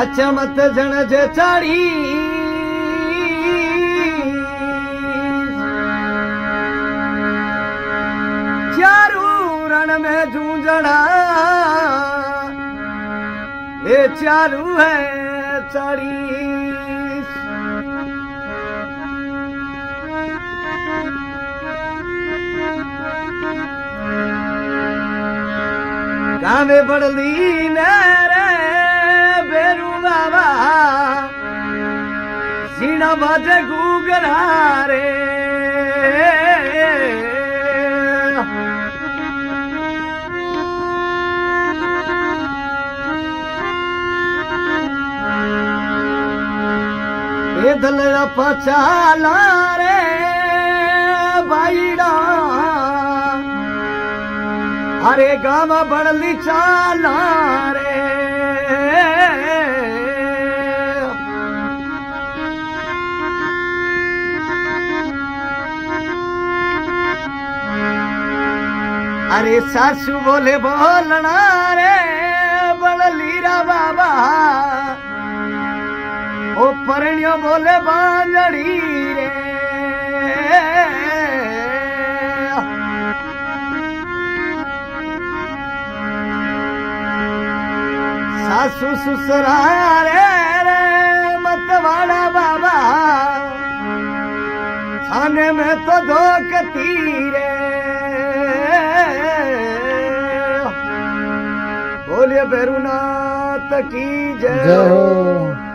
अच्छा मत जन जे चाड़ी रण में जूझड़ा ये चारू है चढ़ी गावे बड़ली नरे સીણા બાજે ગુગરા રે એ દલડા પચાલા રે ભાઈડા અરે ગામ બળલી ચાલા રે. અરે સાસુ બોલે, બોલણા રે બળલી રા બાબા. ઓ પરણ્યો બોલે બાંજડી રે. સાસુ સુસરા રે રે મતવાડા બાબા. થાને મેં તો ધોકતી રે. બોલે ભેરુનાથ કી જય?